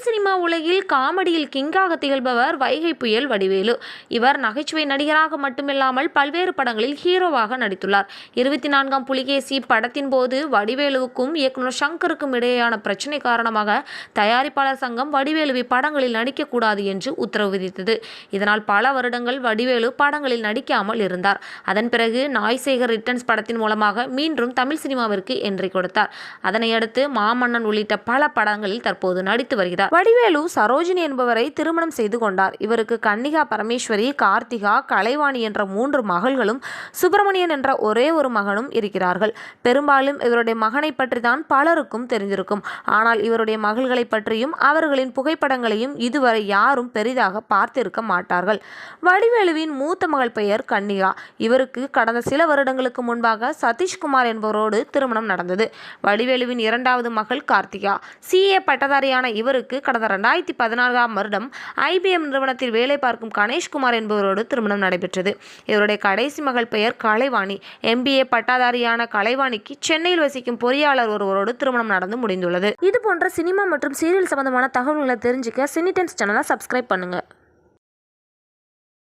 Thanks, cinema உலகில் காமெடியில் கிங்காக திகழ்பவர் வைகை புயல் வடிவேலு. இவர் நகைச்சுவை நடிகராக மட்டுமில்லாமல் பல்வேறு படங்களில் ஹீரோவாக நடித்துள்ளார். இருபத்தி நான்காம் புலிகேசி படத்தின் போது வடிவேலுவுக்கும் இயக்குனர் சங்கருக்கும் இடையேயான பிரச்சனை காரணமாக தயாரிப்பாளர் சங்கம் வடிவேலுவை படங்களில் நடிக்கக்கூடாது என்று உத்தரவு விதித்தது. இதனால் பல வருடங்கள் வடிவேலு படங்களில் நடிக்காமல் இருந்தார். அதன் பிறகு நாய்சேகர் ரிட்டர்ன்ஸ் படத்தின் மூலமாக மீண்டும் தமிழ் சினிமாவிற்கு என்றி கொடுத்தார். அதனையடுத்து மாமன்னன் உள்ளிட்ட பல படங்களில் தற்போது நடித்து வருகிறார். வடிவேலு சரோஜினி என்பவரை திருமணம் செய்து கொண்டார். இவருக்கு கன்னிகா பரமேஸ்வரி கார்த்திகா கலைவாணி என்ற மூன்று மகள்களும் சுப்பிரமணியன் என்ற ஒரே ஒரு மகனும் இருக்கிறார்கள். பெரும்பாலும் இவருடைய மகனை பற்றி தான் பலருக்கும் தெரிந்திருக்கும். ஆனால் இவருடைய மகள்களை பற்றியும் அவர்களின் புகைப்படங்களையும் இதுவரை யாரும் பெரிதாக பார்த்திருக்க மாட்டார்கள். வடிவேலுவின் மூத்த மகள் பெயர் கன்னிகா. இவருக்கு கடந்த சில வருடங்களுக்கு முன்பாக சதீஷ்குமார் என்பவரோடு திருமணம் நடந்தது. வடிவேலுவின் இரண்டாவது மகள் கார்த்திகா. சிஏ பட்டதாரியான இவருக்கு கடந்த ரெண்டாயிரத்தி பதினான்காம் வருடம் ஐபிஎம் நிறுவனத்தில் வேலை பார்க்கும் கணேஷ்குமார் என்பவரோடு திருமணம் நடைபெற்றது. இவருடைய கடைசி மகள் பெயர் கலைவாணி. எம்பிஏ பட்டாதாரியான கலைவாணிக்கு சென்னையில் வசிக்கும் பொறியாளர் ஒருவரோடு திருமணம் நடந்து முடிந்துள்ளது. இது போன்ற சினிமா மற்றும் சீரியல் சம்பந்தமான தகவல்களை தெரிஞ்சுக்க சினிடென்ஸ் சேனலை சப்ஸ்கிரைப் பண்ணுங்கள்